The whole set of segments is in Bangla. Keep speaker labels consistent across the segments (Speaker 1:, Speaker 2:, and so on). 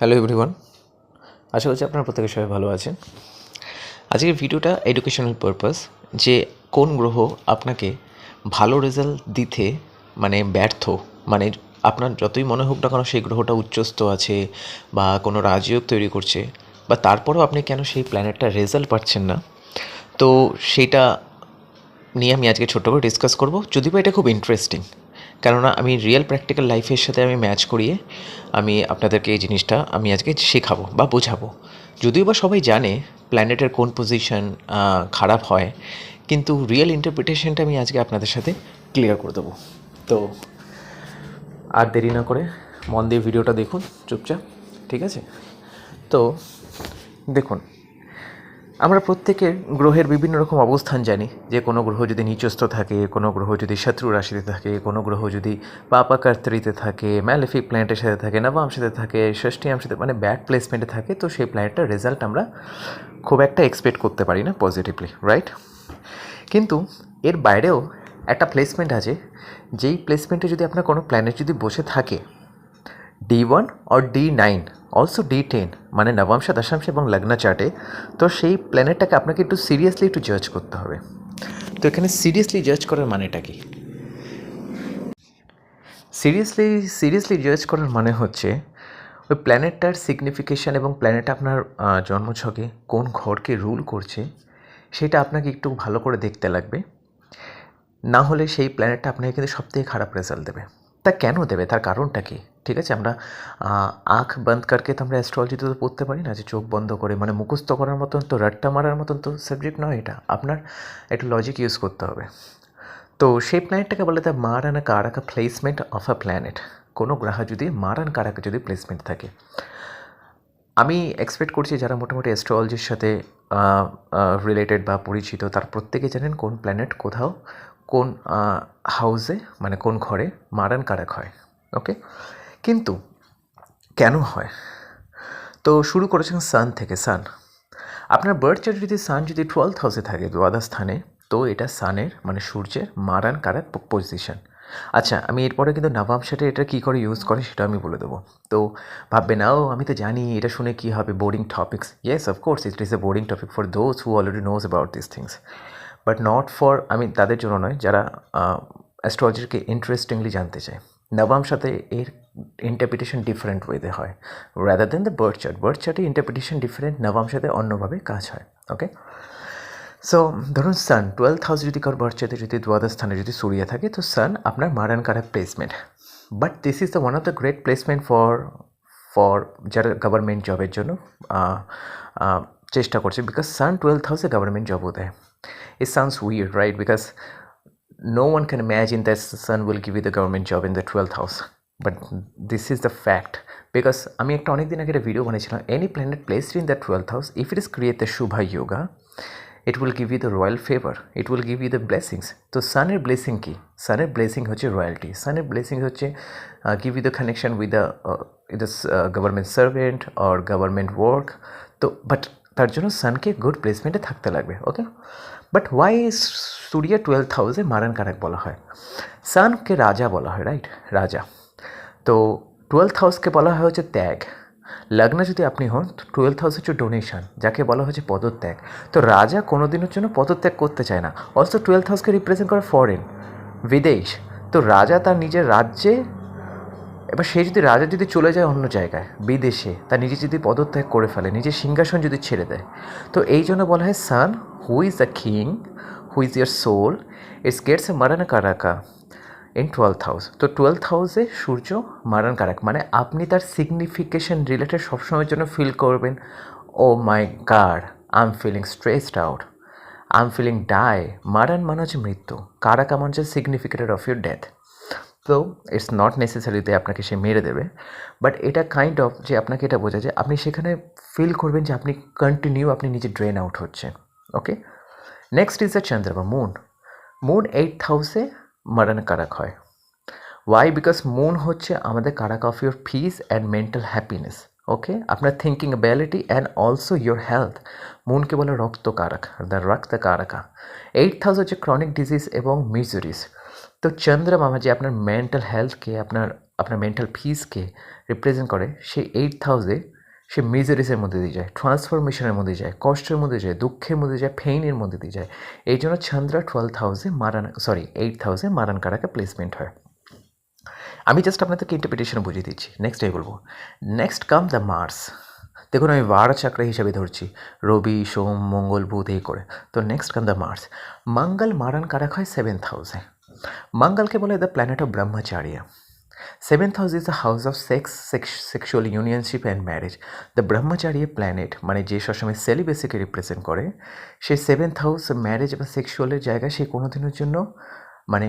Speaker 1: হ্যালো এভরিওয়ান আশা করছি আপনারা প্রত্যেকে সবাই ভালো আছেন। আজকের ভিডিওটা এডুকেশনাল পারপাস যে কোন গ্রহ আপনাকে ভালো রেজাল্ট দিতে মানে ব্যর্থ মানে আপনার যতই মনে হোক না কেন সেই গ্রহটা উচ্চস্থ আছে বা কোনো রাজযোগ তৈরি করছে, বা তারপরেও আপনি কেন সেই প্ল্যানেটটা রেজাল্ট পাচ্ছেন না। তো সেইটা নিয়ে আমি আজকে ছোট্ট করে ডিসকাস করব। যদিও এটা খুব ইন্টারেস্টিং কেননা আমি রিয়েল প্র্যাকটিক্যাল লাইফের সাথে আমি ম্যাচ করিয়ে আমি আপনাদেরকে এই জিনিসটা আমি আজকে শেখাবো বা বোঝাবো। যদিও বা সবাই জানে প্ল্যানেটের কোন পজিশন খারাপ হয়, কিন্তু রিয়েল ইন্টারপ্রিটেশনটা আমি আজকে আপনাদের সাথে ক্লিয়ার করে দেবো। তো আর দেরি না করে মন দিয়ে ভিডিওটা দেখুন চুপচাপ, ঠিক আছে? তো দেখুন আমরা প্রত্যেকের গ্রহের বিভিন্ন রকম অবস্থান জানি। যে কোনো গ্রহ যদি নিচস্থ থাকে, কোনো গ্রহ যদি শত্রু রাশিতে থাকে, কোনো গ্রহ যদি পাপাকার্তরিতে থাকে ম্যালিফিক প্ল্যানেটের সাথে থাকে নবাংশতে থাকে, ষষ্ঠী অংশতে মানে ব্যাড প্লেসমেন্টে থাকে, তো সেই প্ল্যানেটটার রেজাল্ট আমরা খুব একটা এক্সপেক্ট করতে পারি না পজিটিভলি রাইট কিন্তু এর বাইরেও একটা প্লেসমেন্ট আছে, যেই প্লেসমেন্টে যদি আপনার কোনো প্ল্যানেট যদি বসে থাকে D one or D nine also D ten মানে নবাংশ দশাংশ এবং লগ্ন চার্টে, তো সেই প্ল্যানেটটাকে আপনাকে একটু সিরিয়াসলি একটু জাজ করতে হবে। তো এখানে সিরিয়াসলি জাজ করার মানেটা কি? সিরিয়াসলি সিরিয়াসলি জাজ করার মানে হচ্ছে, ওই প্ল্যানেটটার সিগনিফিকেশান এবং প্ল্যানেট আপনার জন্মছকে কোন ঘরকে রুল করছে, সেটা আপনাকে একটু ভালো করে দেখতে লাগবে। না হলে সেই প্ল্যানেটটা আপনাকে কিন্তু সবথেকে খারাপ রেজাল্ট দেবে। তা কেন দেবে? তার কারণটা কি? ঠিক আছে? আমরা আঁখ বন্ধ করকে তো আমরা অ্যাস্ট্রোলজিতে তো পড়তে পারি না যে চোখ বন্ধ করে মানে মুখস্থ করার মতন তো, রাট্টা মারার মতন তো সাবজেক্ট নয় এটা। আপনার একটু লজিক ইউজ করতে হবে। তো সেই প্ল্যানেটটাকে বলে the maran karaka placement of a planet কোনো গ্রহ যদি মারান কারাকা যদি প্লেসমেন্ট থাকে। আমি এক্সপেক্ট করছি যারা মোটামুটি অ্যাস্ট্রোলজির সাথে রিলেটেড বা পরিচিত, তার প্রত্যেকে জানেন কোন প্ল্যানেট কোথাও কোন হাউসে মানে কোন ঘরে মারান কারাক হয়। ওকে কিন্তু কেন হয়? তো শুরু করেছেন সান থেকে। সান, আপনার বার্থ চার্টে যদি সান যদি টুয়েলথ হাউসে থাকে দ্বাদশ স্থানে, তো এটা সানের মানে সূর্যের, মারান কারাক পজিশন আচ্ছা আমি এরপরে কিন্তু নবাংশাটা এটা কী করে ইউজ করে সেটা আমি বলে দেবো। তো ভাববে না ও আমি তো জানি এটা শুনে কী হবে boring topics yes of course it is a boring topic for those who already knows about this things but not for আমি তাদের জন্য নয়, যারা অ্যাস্ট্রোলজিকে ইন্টারেস্টিংলি জানতে চায়। নবাম সাথে এর ইন্টারপ্রিটেশন ডিফারেন্ট ওয়েতে হয়। Rather than the birth chart birth চার্টে ইন্টারপ্রিটেশন ডিফারেন্ট নবাম সাথে অন্যভাবে কাজ হয় ওকে সো ধরুন সান টুয়েলথ হাউস যদি কারোর বার্থ চার্টে যদি দ্বাদশ স্থানে যদি সূর্য থাকে তো সান আপনার maran karak placement but this is the one of the great placement for for যারা গভর্নমেন্ট জবের জন্য চেষ্টা করছে। বিকজ সান টুয়েলথ হাউসে গভর্নমেন্ট জবও দেয়। It sounds weird, right Because no one can imagine that the sun will give you the government job in the 12th house. But this is the fact because আমি একটা অনেক দিন আগে একটা ভিডিও বানিয়েছিলাম any planet placed in the twelfth house if it is create the shubha yoga it will give you the royal favour it will give you the blessings তো সানের ব্লেসিং কী? সানের ব্লেসিং হচ্ছে রয়্যালটি সানের ব্লেসিং হচ্ছে give you the connection with the the government servant or government work তো বাট তার জন্য সানকে গুড প্লেসমেন্টে থাকতে লাগবে okay but why Surya twelve হাউসে মারান কারাক বলা হয়? সানকে রাজা বলা হয় রাইট রাজা। তো টুয়েলথ হাউসকে বলা হয় হচ্ছে ত্যাগ। লগ্ন যদি আপনি হন টুয়েলথ হাউস হচ্ছে ডোনেশন যাকে বলা হচ্ছে পদত্যাগ। তো রাজা কোনো দিনের জন্য পদত্যাগ করতে চায় না। অলসো টুয়েলথ হাউসকে রিপ্রেজেন্ট করে ফরেন বিদেশ। তো রাজা তার নিজের রাজ্যে, এবার সে যদি রাজা যদি চলে যায় অন্য জায়গায়, বিদেশে, তার নিজে যদি পদত্যাগ করে ফেলে, নিজের সিংহাসন যদি ছেড়ে দেয়, তো এই জন্য বলা হয় sun who is the king who is your soul it's gets a marana karaka. In twelfth house তো টুয়েলথ হাউসে সূর্য মারান কারাক মানে আপনি তার সিগনিফিকেশন রিলেটেড সবসময়ের জন্য ফিল করবেন ও my god I am feeling stressed out I am feeling die maran মানে হচ্ছে মৃত্যু কারাকা মানে হচ্ছে সিগনিফিকেটেড অফ ইউর ডেথ তো ইটস নট নেসেসারি যে আপনাকে সে মেরে দেবে বাট এটা কাইন্ড অফ যে আপনাকে এটা বোঝা যে আপনি সেখানে ফিল করবেন যে আপনি কন্টিনিউ আপনি নিজে ড্রেন আউট হচ্ছেন okay next is the Chandrama moon moon eight হাউসে মারান কারাক হয়। ওয়াই বিকজ মুন হচ্ছে আমাদের karak of your peace and mental happiness okay আপনার thinking ability and also your health মুনকে বলে rakta karak the rakta karaka eight house হচ্ছে ক্রনিক ডিজিজ এবং মিজুরিস তো চন্দ্র মামা যে আপনার মেন্টাল হেলথকে আপনার আপনার মেন্টাল পিসকে রিপ্রেজেন্ট করে। সেই এইট হাউসে সে মেজারিসের মধ্যে দিয়ে যায় ট্রান্সফরমেশনের মধ্যে যায়, কষ্টের মধ্যে যায়, দুঃখের মধ্যে যায় পেইনের মধ্যে দিয়ে যায়। এই জন্য চন্দ্রা টুয়েলভ হাউসে মারান সরি এইট হাউসে মারান কারাকে প্লেসমেন্ট হয়। আমি জাস্ট আপনাদেরকে ইন্টারপ্রিটেশন বুঝিয়ে দিচ্ছি। নেক্সট এই বলব। নেক্সট কাম দ্য মার্স দেখুন, আমি বার চাকরা হিসাবে ধরছি। রবি, সোম, মঙ্গল, বুধ, এই করে। তো next come the Mars Mangal maran karak হয় সেভেন্থ হাউসে মঙ্গলকে বলে the planet of brahmacharya seventh house is the house of sex sexual unionship and marriage the brahmachari planet মানে যে সবসময় সেলিবেসিকে রিপ্রেজেন্ট করে সেই সেভেন্থ হাউস ম্যারেজ বা সেক্সুয়ালের জায়গায় সে কোনো দিনের জন্য মানে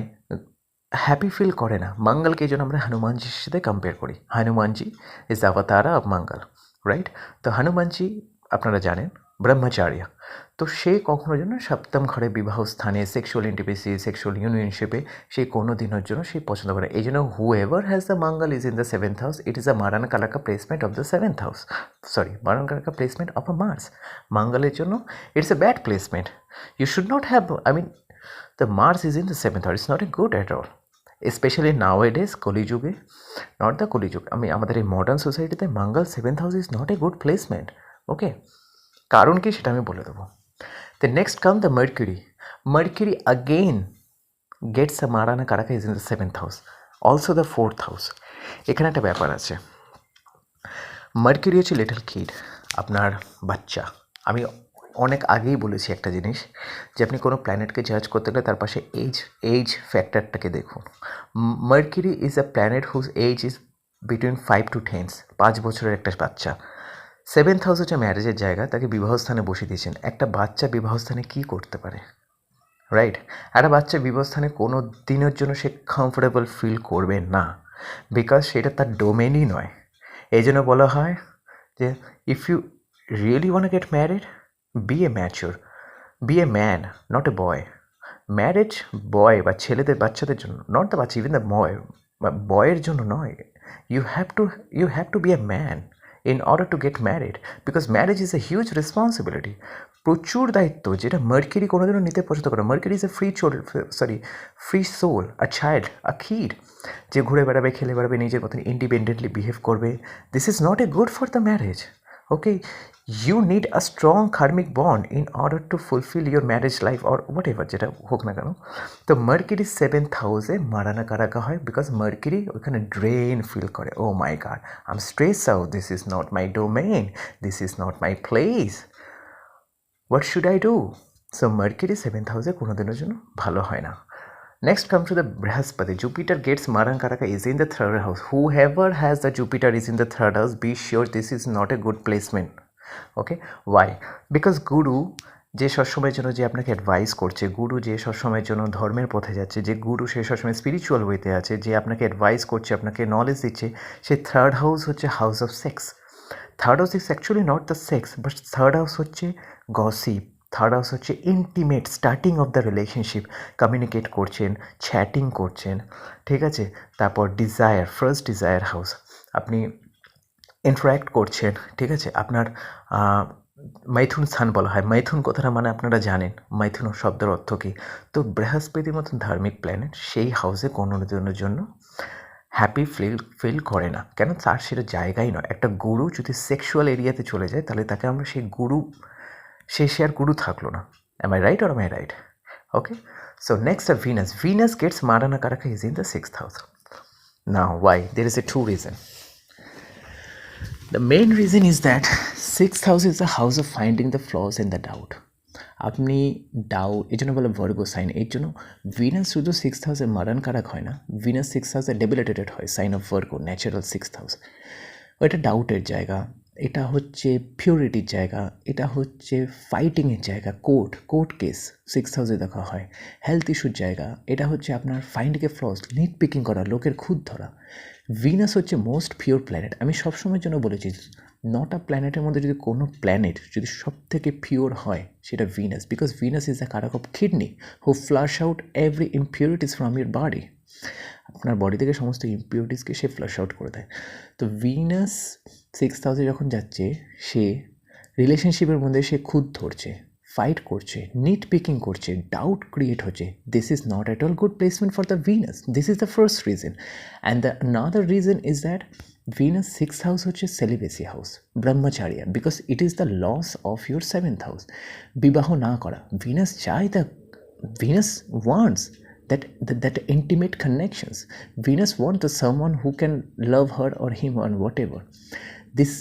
Speaker 1: হ্যাপি ফিল করে না। মঙ্গলকে এই জন্য আমরা হনুমানজির সাথে কম্পেয়ার করি। Hanumanji is avatara of Mangal right তো হনুমানজি, আপনারা জানেন ব্রহ্মচার্য। তো সে কখনো যেন সপ্তম ঘরে বিবাহ স্থানে সেক্সুয়াল ইন্টিমেসি সেক্সুয়াল ইউনিয়নশিপে সে কোনো দিনের জন্য সে পছন্দ করে এই জন্য whoever has the Mangal is in the seventh house it is a maran kalaka placement of the seventh house sorry maran kalaka placement of a Mars মঙ্গলের জন্য it's a bad placement you should not have I mean the Mars is in the seventh house it's not a good at all specially nowadays কলিযুগে নট দ্য কলিযুগ আমি আমাদের এই মডার্ন সোসাইটিতে Mangal seventh house is not a good placement okay কারণ কি সেটা আমি বলে দেবো The next come the Mercury. Mercury again gets a Marana Karaka is in the seventh house. Also the fourth house. এখানে একটা ব্যাপার আছে মার্কিউরি হচ্ছে লিটল কিড আপনার বাচ্চা আমি অনেক আগেই বলেছি একটা জিনিস, যে আপনি কোনো প্ল্যানেটকে জাজ করতে গেলে তার পাশে এজ এজ ফ্যাক্টরটাকে দেখুন Mercury is a planet whose age is between five to tens পাঁচ বছরের একটা বাচ্চা সেভেন্থ হাউস হচ্ছে ম্যারেজের জায়গা তাকে বিবাহস্থানে বসিয়ে দিয়েছেন। একটা বাচ্চা বিবাহস্থানে কী করতে পারে? রাইট একটা বাচ্চা বিবাহস্থানে কোনো দিনের জন্য সে কমফোর্টেবল ফিল করবে না। বিকজ সেটা তার ডোমেনই নয়। এই জন্য বলা হয় যে if you really want get married be a mature be a man not a boy marriage boy বা ছেলেদের, বাচ্চাদের জন্য not the bachcha even the boy বা বয়ের জন্য নয়। You have to you have to be a man in order to get married because marriage is a huge responsibility প্রচুর দায়িত্ব, যেটা মার্কেরি কোনোদিনও নিতে পছন্দ করে Mercury is a free soul sorry free soul a child a ক্ষীর যে ঘুরে বেড়াবে, খেলে বেড়াবে, নিজের মতন ইন্ডিপেন্ডেন্টলি বিহেভ করবে। This is not a good for the marriage you need a strong karmic bond in order to fulfil your marriage life or whatever যেটা হোক না কেন। তো মার্কিরি সেভেন্থ হাউসে মারানা কারাকা হয় বিকজ মার্কিরি ওইখানে ড্রেন ফিল করে। ও my god am stress out this is not my domain this is not my place what should I do so Mercury seventh হাউসে কোনো দিনের জন্য ভালো হয় না। Next come to the Brihaspati. Jupiter gets Marankaraka is in the third house. Whoever has the Jupiter is in the third house, be sure this is not a good placement. Okay why because Guru যে সবসময়ের জন্য যে আপনাকে অ্যাডভাইস করছে গুরু যে সবসময়ের জন্য ধর্মের পথে যাচ্ছে যে গুরু সে সবসময় স্পিরিচুয়াল ওয়েতে আছে যে আপনাকে অ্যাডভাইস করছে আপনাকে নলেজ দিচ্ছে সে থার্ড হাউস হচ্ছে house of sex third house is actually not the sex but third house হচ্ছে গসিপ থার্ড হাউস হচ্ছে intimate starting of the relationship communicate করছেন চ্যাটিং করছেন, ঠিক আছে? তারপর ডিজায়ার ফার্স্ট ডিজায়ার হাউস আপনি ইন্টারাক্ট করছেন, ঠিক আছে? আপনার মাইথুন স্থান বলা হয়। মাইথুন কথাটা মানে আপনারা জানেন। মাইথুন শব্দের অর্থ কী? তো বৃহস্পতির মতন ধার্মিক প্ল্যানেট সেই হাউসে কোনো দিনের জন্য হ্যাপি ফিল ফিল করে না। কেন? তার সেটা জায়গাই নয়। একটা গুরু যদি সেক্সুয়াল এরিয়াতে চলে যায়, তাহলে তাকে আমরা সেই গুরু সে সে আর গুরু থাকল না। Am I right or am I right okay so next R Venus Venus gets marana karaka is in the six house না why there is a two reason The main reason is that sixth house is the house of finding the flaws and the doubt আপনি ডাউট এই জন্য বলে ভর্গো সাইন এর জন্য ভিনাস শুধু সিক্স হাউসে মারান কারাক হয় না ভিনাস সিক্স হাউসে ডেবিলেটেড হয় sign of Virgo natural six house ওইটা ডাউটের জায়গা। এটা হচ্ছে পিউরিটির জায়গা, এটা হচ্ছে ফাইটিংয়ের জায়গা কোর্ট কোর্ট কেস সিক্স হাউসে দেখা হয়। হেলথ ইস্যুর জায়গা, এটা হচ্ছে আপনার ফাইন্ডকে ফ্লস নিট পিকিং করা, লোকের খুদ ধরা। ভিনাস হচ্ছে মোস্ট পিওর প্ল্যানেট আমি সবসময়ের জন্য বলেছি নটা প্ল্যানেটের মধ্যে যদি কোনো প্ল্যানেট যদি সব থেকে পিওর হয়, সেটা Venus because Venus is the karak of kidney who flush out every impurities from your body আপনার বডি থেকে সমস্ত ইম্পিউরিটিসকে সে ফ্লাশ আউট করে দেয়। তো ভিনাস সিক্স হাউসে যখন যাচ্ছে, সে রিলেশনশিপের মধ্যে সে খুদ ধরছে ফাইট করছে নিট পিকিং করছে ডাউট ক্রিয়েট হচ্ছে। This is not at all good placement for the Venus this is the first reason and the other reason is that Venus six house হচ্ছে celibacy house brahmacharya because it is the loss of your seventh house বিবাহ না করা। ভিনাস চায় the Venus wants that, that that intimate connections. Venus wants someone who can love her or him or whatever. This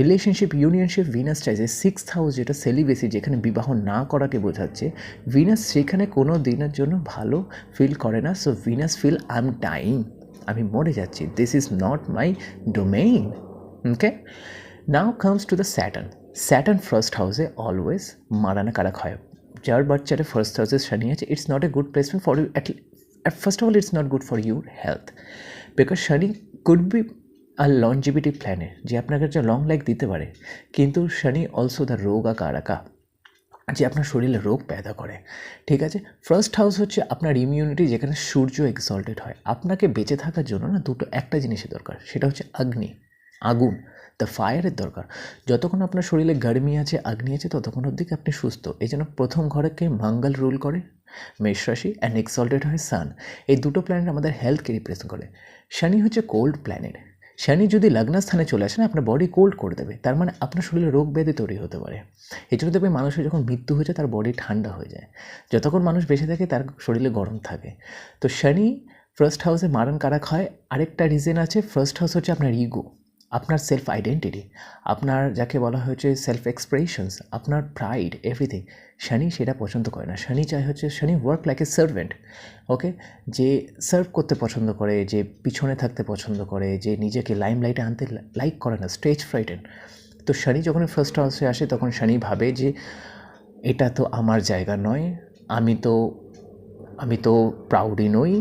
Speaker 1: relationship unionship Venus চাইছে সিক্স হাউস যেটা সেলিবেসি যেখানে বিবাহ না করাকে বোঝাচ্ছে ভিনাস সেখানে কোনো দিনের জন্য ভালো ফিল করে না। So Venus feel I am dying আমি মরে যাচ্ছি। This is not my domain okay now comes to the Saturn Saturn first হাউসে অলওয়েজ মারানা কারাক হয়। যার বাচ্চাটা ফার্স্ট হাউসে শনি আছে it's not a good placement for you at first of all it's not good for your health because Shani could be are longevity planet যে আপনাকে কাছে লং লাইফ দিতে পারে। কিন্তু শনি অলসো দ্য রোগ কারাকা, যে আপনার শরীরে রোগ প্যাদা করে। ঠিক আছে? ফার্স্ট হাউস হচ্ছে আপনার ইমিউনিটি যেখানে সূর্য এক্সল্টেড হয়। আপনাকে বেঁচে থাকার জন্য না দুটো একটা জিনিসের দরকার, সেটা হচ্ছে অগ্নি আগুন। দ্য ফায়ারের দরকার। যতক্ষণ আপনার শরীরে গরমি আছে, আগ্নি আছে, ততক্ষণ অবধি আপনি সুস্থ। এই জন্য প্রথম ঘরেকে মঙ্গল রুল করে মেষ রাশি অ্যান্ড এক্সল্টেড হয় সান এই দুটো প্ল্যানেট আমাদের হেলথকে রিপ্রেজেন্ট করে। শনি হচ্ছে কোল্ড প্ল্যানেট শনি যদি লগ্নস্থানে চলে আসে না, আপনার বডি কোল্ড করে দেবে। তার মানে আপনার শরীরে রোগ ব্যাধি তৈরি হতে পারে। এই জন্য দেখবে মানুষের যখন মৃত্যু হয়েছে, তার বডি ঠান্ডা হয়ে যায়। যতক্ষণ মানুষ বেঁচে থাকে, তার শরীরে গরম থাকে। তো শনি ফার্স্ট হাউসে মারণ কারাক হয়। আরেকটা রিজন আছে ফার্স্ট হাউস হচ্ছে আপনার ইগো আপনার সেলফ আইডেন্টিটি আপনার যাকে বলা হয়েছে সেলফ এক্সপ্রেশনস আপনার প্রাইড এভরিথিং শনি সেটা পছন্দ করে না। শনি চাই হচ্ছে, Shani work like a servant okay যে সার্ভ করতে পছন্দ করে, যে পিছনে থাকতে পছন্দ করে, যে নিজেকে লাইম লাইটে আনতে লাইক করে না স্টেজ ফ্রাইটেন তো শনি যখন ফার্স্ট হাউসে আসে, তখন শনি ভাবে যে এটা তো আমার জায়গা নয়, আমি তো আমি তো প্রাউডই নই,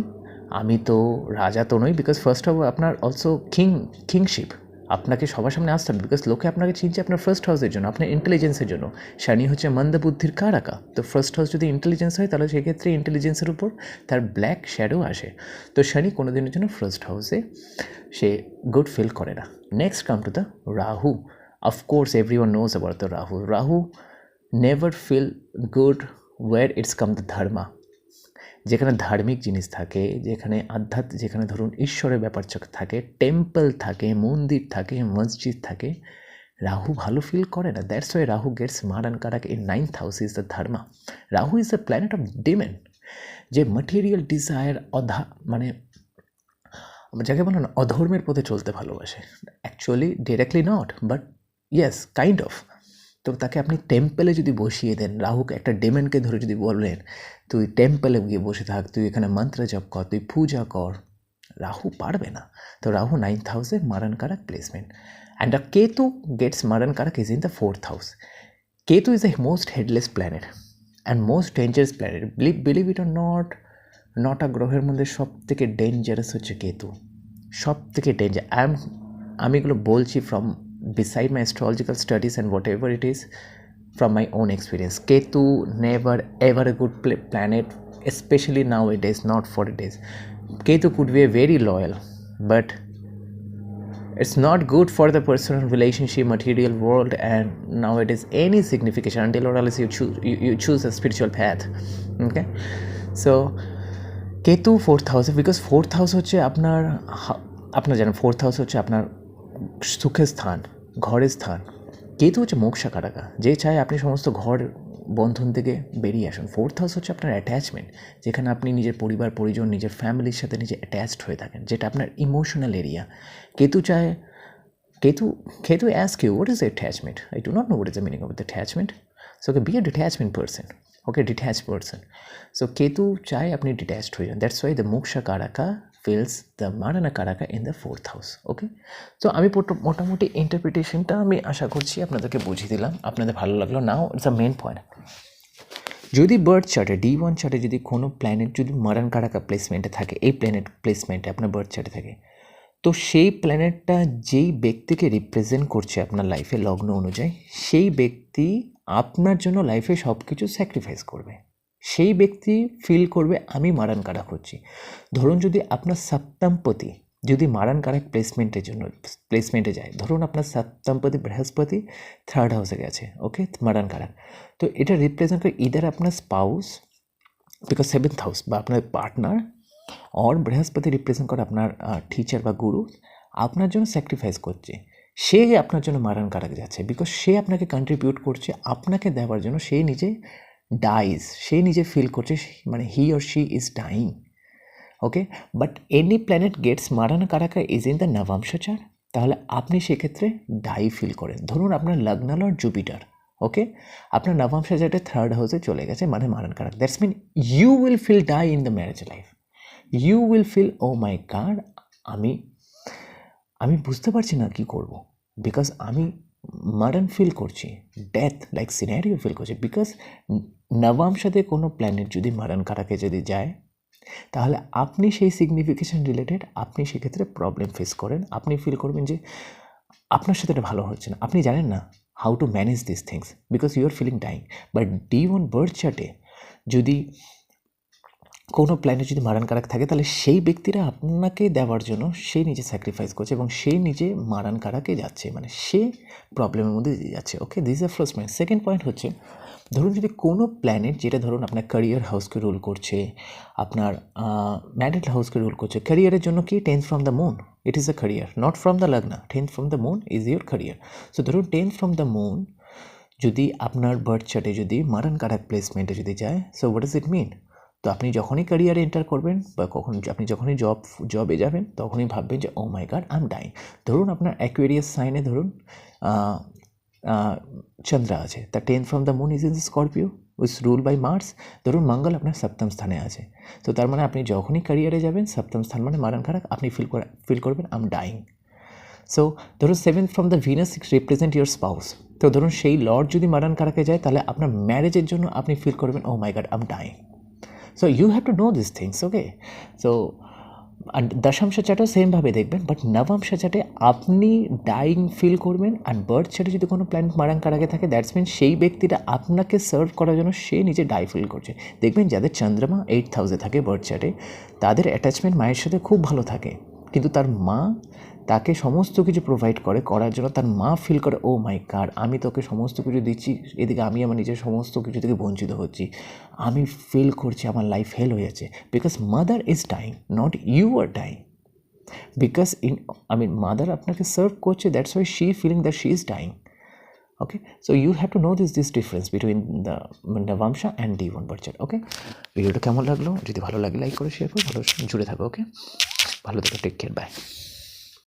Speaker 1: আমি তো রাজা তো নই বিকজ ফার্স্ট অফ আপনার অলসো কিং কিংশিপ আপনাকে সবার সামনে আসতে হবে বিকজ লোকে আপনাকে চিনছে আপনার ফার্স্ট হাউসের জন্য, আপনার ইন্টেলিজেন্সের জন্য। শনি হচ্ছে মন্দ বুদ্ধির কারাকা। তো ফার্স্ট হাউস যদি ইন্টেলিজেন্স হয়, তাহলে সেক্ষেত্রে ইন্টেলিজেন্সের উপর তার ব্ল্যাক শ্যাডো আসে। তো শনি কোনো দিনের জন্য ফার্স্ট হাউসে সে গুড ফিল করে না। Next come to the Rahu. Of course everyone knows about the Rahu. Rahu never feel good where it's come the dharma যেখানে ধার্মিক জিনিস থাকে, যেখানে আধ্যাত্ম যেখানে ধরুন ঈশ্বরের ব্যাপার থাকে, টেম্পল থাকে, মন্দির থাকে, মসজিদ থাকে, রাহু ভালো ফিল করে না। That's why Rahu gets maran karak in ninth house is the dharma Rahu is the planet of demon যে ম্যাটেরিয়াল ডিজায়ার অধা মানে যাকে বলে না, অধর্মের পথে চলতে ভালোবাসে। Actually directly not but yes kind of তো তাকে আপনি টেম্পেলে যদি বসিয়ে দেন, রাহুকে একটা ডেমেনকে ধরে যদি বললেন তুই টেম্পেলে গিয়ে বসে থাক, তুই এখানে মন্ত্র জপ কর, তুই পূজা কর, রাহু পারবে না। তো রাহু নাইন্থ হাউসে maran karak placement and the Ketu gets maran karak is in the fourth house Ketu is the most headless planet and most dangerous planet believe believe it or not নটা গ্রহের মধ্যে সব থেকে ডেঞ্জারাস হচ্ছে কেতু। সব থেকে ডেঞ্জার আই এম আমি এগুলো বলছি from beside my astrological studies and whatever it is from my own experience ketu never ever a good pl- planet especially nowadays not for days ketu could be a very loyal but it's not good for the personal relationship material world and nowadays any signification until or else you choose you, you choose a spiritual path okay so Ketu fourth হাউসে বিকজ ফোর্থ হাউস হচ্ছে আপনার আপনার জানেন ফোর্থ হাউস হচ্ছে আপনার সুখের স্থান, ঘরের স্থান। কেতু হচ্ছে মোক্ষা কারাকা যে চায় আপনি সমস্ত ঘর বন্ধন থেকে বেরিয়ে আসুন। ফোর্থ হাউস হচ্ছে আপনার অ্যাট্যাচমেন্ট যেখানে আপনি নিজের পরিবার, পরিজন, নিজের ফ্যামিলির সাথে নিজে অ্যাট্যাচড হয়ে থাকেন, যেটা আপনার ইমোশনাল এরিয়া কেতু চায়, কেতু কেতু অ্যাস কেউ what is attachment I do not know what is the meaning of the attachment so okay be a detachment person okay detach person so Ketu চায় আপনি ডিট্যাচড হয়ে যান। That's why the moksha karaka fills the marana karaka in the fourth house okay তো আমি মোটামুটি ইন্টারপ্রিটেশনটা আমি আশা করছি আপনাদেরকে বুঝিয়ে দিলাম। আপনাদের ভালো লাগল। Now it's a main point যদি বার্থ চার্টে ডি ওয়ান চার্টে যদি কোনো প্ল্যানেট যদি মারান কারাকা প্লেসমেন্টে থাকে, এই প্ল্যানেট প্লেসমেন্টে আপনার বার্থ চার্টে থাকে, তো সেই প্ল্যানেটটা যেই ব্যক্তিকে রিপ্রেজেন্ট করছে আপনার লাইফে লগ্ন অনুযায়ী, সেই ব্যক্তি আপনার জন্য লাইফে সব কিছু স্যাক্রিফাইস করবে। সেই ব্যক্তি ফিল করবে, আমি মারান কারা করছি ধরুন যদি আপনার সপ্তমপতি যদি মারান কারাক প্লেসমেন্টের জন্য প্লেসমেন্টে যায়, ধরুন আপনার সপ্তমপতি বৃহস্পতি থার্ড হাউসে গেছে ওকে মারান কারেক্ট তো এটা রিপ্রেজেন্ট করে ইদার আপনার স্পাউস বিকজ সেভেন্থ হাউস বা আপনার পার্টনার অর বৃহস্পতি রিপ্রেজেন্ট করে আপনার টিচার বা গুরু আপনার জন্য স্যাক্রিফাইস করছে। সে আপনার জন্য মারান কারাক যাচ্ছে বিকজ সে আপনাকে কন্ট্রিবিউট করছে, আপনাকে দেওয়ার জন্য সে নিজে ডাইজ সে নিজে ফিল করছে মানে he or she is dying okay but any planet gets marana karaka is in the নবাংশচার তাহলে আপনি সেক্ষেত্রে ডাই ফিল করেন। ধরুন আপনার লগ্নাল আর জুপিটার ওকে আপনার নবাংশচারটা থার্ড হাউসে চলে গেছে মানে maran karak that's mean you will feel die in the marriage life you will feel oh my god আমি আমি বুঝতে পারছি না কী করব। বিকজ আমি মার্ডান ফিল করছি ডেথ লাইক সিনারিও ফিল করছি বিকজ নবাম সাথে কোনো প্ল্যানেট যদি মারান কারাকে যদি যায়, তাহলে আপনি সেই সিগনিফিকেশন রিলেটেড আপনি সেক্ষেত্রে প্রবলেম ফেস করেন। আপনি ফিল করবেন যে আপনার সাথে এটা ভালো হচ্ছে না। আপনি জানেন না how to manage this things because you are feeling time but D one birth চার্টে যদি কোনো প্ল্যানে যদি মারান কারাক থাকে, তাহলে সেই ব্যক্তিরা আপনাকে দেওয়ার জন্য সে নিজে স্যাক্রিফাইস করছে এবং সে নিজে মারান কারাকে যাচ্ছে। মানে সে প্রবলেমের মধ্যে যাচ্ছে। Okay this are first point second point হচ্ছে, ধরুন যদি কোনো প্ল্যানেট যেটা ধরুন আপনার ক্যারিয়ার হাউসকে রুল করছে, আপনার ম্যারিড হাউসকে রুল করছে ক্যারিয়ারের জন্য কি tenth from the moon it is a career not from the lagna tenth from the moon is your career so ধরুন টেন্থ ফ্রম দ্য মুন যদি আপনার বার্থ চার্টে যদি মারান কারাক প্লেসমেন্টে যদি যায় so what is it mean তো আপনি যখনই ক্যারিয়ারে এন্টার করবেন বা কখন আপনি যখনই জব জবে যাবেন, তখনই ভাববেন যে ও মাই গাড আম ডাইং ধরুন আপনার অ্যাকুয়ারিয়াস সাইনে ধরুন চন্দ্রা আছে তা ten from the moon is in Scorpio which rule by Mars ধরুন মঙ্গল আপনার সপ্তম স্থানে আছে। তো তার মানে আপনি যখনই ক্যারিয়ারে যাবেন, সপ্তম স্থান মানে মারান খারাপ, আপনি ফিল ফিল করবেন আম ডাইং সো ধরুন seven from the Venus represent your spouse তো ধরুন সেই লর্ড যদি মারান কারাকে যায়, তাহলে আপনার ম্যারেজের জন্য আপনি ফিল করবেন ও my god am dying so you have to know this things okay so আর দশাংশ চার্টও সেমভাবে দেখবেন বাট নবংশ চাটে আপনি ডাইং ফিল করবেন আর বার্থ চার্টে যদি কোনো প্ল্যানেট মারাঙ্কার আগে থাকে দ্যাটস মিন সেই ব্যক্তিটা আপনাকে সার্ভ করার জন্য সে নিজে ডাই ফিল করছে দেখবেন যাদের চন্দ্রমা এইট থাউজে থাকে বার্থ চার্টে তাদের অ্যাটাচমেন্ট মায়ের সাথে খুব ভালো থাকে কিন্তু তার মা তাকে সমস্ত কিছু প্রোভাইড করে, করার জন্য তার মা ফিল করে ও মাই কার আমি তোকে সমস্ত কিছু দিচ্ছি, এদিকে আমি আমার নিজের সমস্ত কিছু থেকে বঞ্চিত হচ্ছি। আমি ফিল করছি আমার লাইফ হেল হয়ে যাচ্ছে। Because mother is dying not you are dying because in I mean mother আপনাকে সার্ভ করছে that's why she feeling that she is dying okay so you have to know this this difference between the navamsha and D one birth chart okay ভিডিওটা কেমন লাগল? যদি ভালো লাগে লাইক করে শেয়ার করো, ভালো জুড়ে থাকো ওকে ভালো থেকো টেক কেয়ার বাই